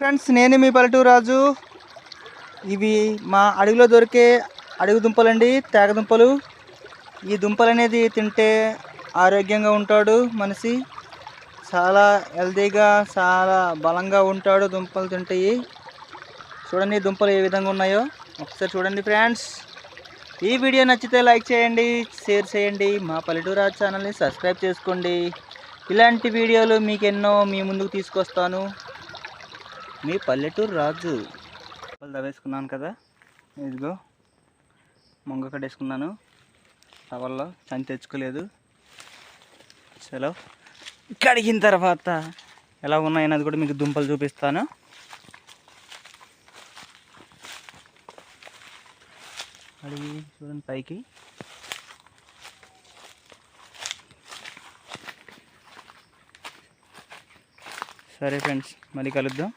Friends నేను మీ పల్లెటూరు రాజు ఇవి మా అడవిలో దొరికే అడవి దుంపలండి తేగ దుంపలు. ఈ దుంపలు అనేది తింటే ఆరోగ్యంగా ఉంటాడు మనిషి. చాలా హెల్తీగా చాలా బలంగా ఉంటాడు దుంపలు తింటాయి. చూడండి దుంపలు ఏ విధంగా ఉన్నాయో. ఒకసారి చూడండి ఫ్రెండ్స్. ఈ వీడియో నచ్చితే లైక్ చేయండి షేర్ చేయండి. మా పల్లెటూరు రాజు ఛానల్ని సబ్స్క్రైబ్ చేసుకోండి. ఇలాంటి వీడియోలు మీకు ఎన్నో మీ ముందుకు తీసుకొస్తాను. మీ పల్లెటూరు రాజు. పళ్ళు తవ్వేసుకున్నాను కదా ఇదిగో మొంగ కట్టేసుకున్నాను. టవల్లో చని తెచ్చుకోలేదు. చలో కడిగిన తర్వాత ఎలా ఉన్నాయన్నది కూడా మీకు దుంపలు చూపిస్తాను. అడిగి చూడండి పైకి. సరే ఫ్రెండ్స్ మళ్ళీ కలుద్దాం.